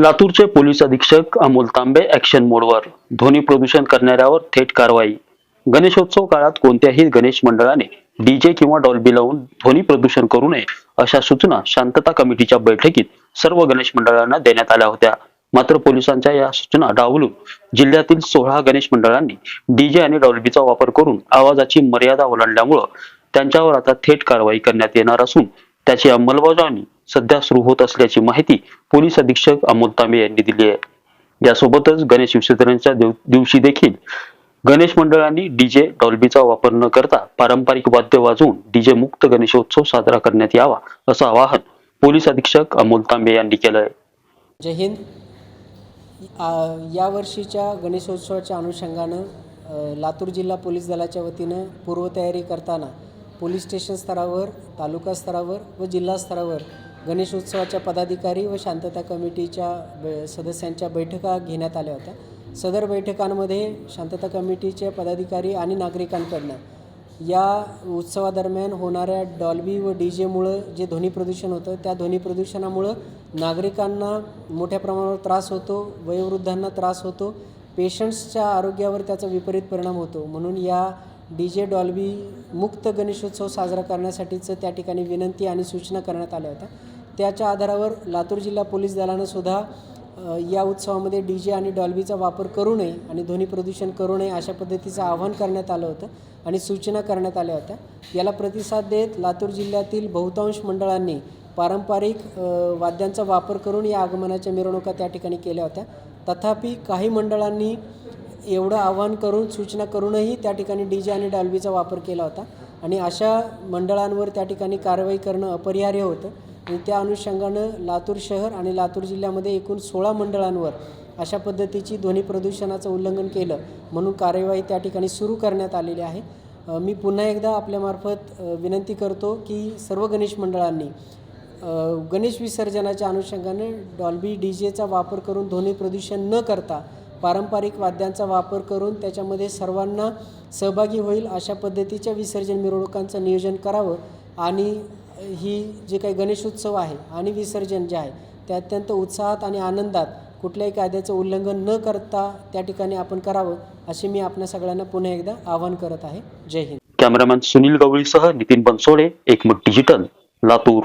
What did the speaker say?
लातूरचे पोलीस अधीक्षक अमोल तांबे ऍक्शन मोडवर ध्वनी प्रदूषण करणाऱ्यावर थेट कारवाई. गणेशोत्सव काळात कोणत्याही गणेश मंडळाने डीजे किंवा डॉल्बी लावून ध्वनी प्रदूषण करू नये अशा सूचना शांतता कमिटीच्या बैठकीत सर्व गणेश मंडळांना देण्यात आल्या होत्या. मात्र पोलिसांच्या या सूचना डावलून जिल्ह्यातील सोळा गणेश मंडळांनी डीजे आणि डॉल्बीचा वापर करून आवाजाची मर्यादा ओलांडल्यामुळं त्यांच्यावर आता थेट कारवाई करण्यात येणार असून त्याची अंमलबजावणी सध्या सुरू होत असल्याची माहिती पोलीस अधीक्षक अमोल तांबे यांनी दिली आहे. यासोबतच गणेश विसर्जनाच्या दिवशी देखील गणेश मंडळांनी डीजे डॉल्बीचा वापर न करता पारंपरिक वाद्य वाजवून डीजे मुक्त गणेशोत्सव साजरा करण्यात यावा असं आवाहन पोलीस अधीक्षक अमोल तांबे यांनी केलं आहे जय हिंद. या वर्षीच्या गणेशोत्सवाच्या अनुषंगानं लातूर जिल्हा पोलीस दलाच्या वतीनं पूर्वतयारी करताना पोलीस स्टेशन स्तरावर तालुका स्तरावर व जिल्हा स्तरावर गणेशोत्सवाच्या पदाधिकारी व शांतता कमिटीच्या ब- सदस्यांच्या बैठका घेण्यात आल्या होत्या. सदर बैठकांमध्ये शांतता कमिटीचे पदाधिकारी आणि नागरिकांकडनं या उत्सवादरम्यान होणाऱ्या डॉल्बी व डी जेमुळं जे ध्वनी प्रदूषण होतं त्या ध्वनी प्रदूषणामुळं नागरिकांना मोठ्या प्रमाणावर त्रास होतो वयोवृद्धांना त्रास होतो पेशंट्सच्या आरोग्यावर त्याचा विपरीत परिणाम होतो. म्हणून या डी जे डॉल्बी मुक्त गणेशोत्सव साजरा करण्यासाठीचं त्या ठिकाणी विनंती आणि सूचना करण्यात आल्या होत्या. त्याच्या आधारावर लातूर जिल्हा पोलीस दलानं सुद्धा या उत्सवामध्ये डी जे आणि डॉल्बीचा वापर करू नये आणि ध्वनी प्रदूषण करू नये अशा पद्धतीचं आवाहन करण्यात आलं होतं आणि सूचना करण्यात आल्या होत्या. याला प्रतिसाद देत लातूर जिल्ह्यातील बहुतांश मंडळांनी पारंपरिक वाद्यांचा वापर करून या आगमनाच्या मिरवणुका त्या ठिकाणी केल्या होत्या. तथापि काही मंडळांनी एवढं आवाहन करून सूचना करूनही त्या ठिकाणी डी जे आणि डॉल्बीचा वापर केला होता. आणि अशा मंडळांवर त्या ठिकाणी कारवाई करणं अपरिहार्य होतं. आणि त्या अनुषंगानं लातूर शहर आणि लातूर जिल्ह्यामध्ये एकूण सोळा मंडळांवर अशा पद्धतीची ध्वनी प्रदूषणाचं उल्लंघन केलं म्हणून कार्यवाही त्या ठिकाणी सुरू करण्यात आलेली आहे. मी पुन्हा एकदा आपल्यामार्फत विनंती करतो की सर्व गणेश मंडळांनी गणेश विसर्जनाच्या अनुषंगाने डॉल्बी डी जेचा वापर करून ध्वनी प्रदूषण न करता पारंपरिक वाद्यांचा वापर करून त्याच्यामध्ये सर्वांना सहभागी होईल अशा पद्धतीच्या विसर्जन मिरवणुकांचं नियोजन करावं. आणि ही जे काही गणेशोत्सव आहे आणि विसर्जन जे आहे ते अत्यंत उत्साहात आणि आनंदात कुठल्याही कायद्याचं उल्लंघन न करता त्या ठिकाणी आपण करावं असे मी आपल्या सगळ्यांना पुन्हा एकदा आवाहन करत आहे. जय हिंद. कॅमेरामॅन सुनील गवळीसह नितीन बनसोडे एकमत digital Latur.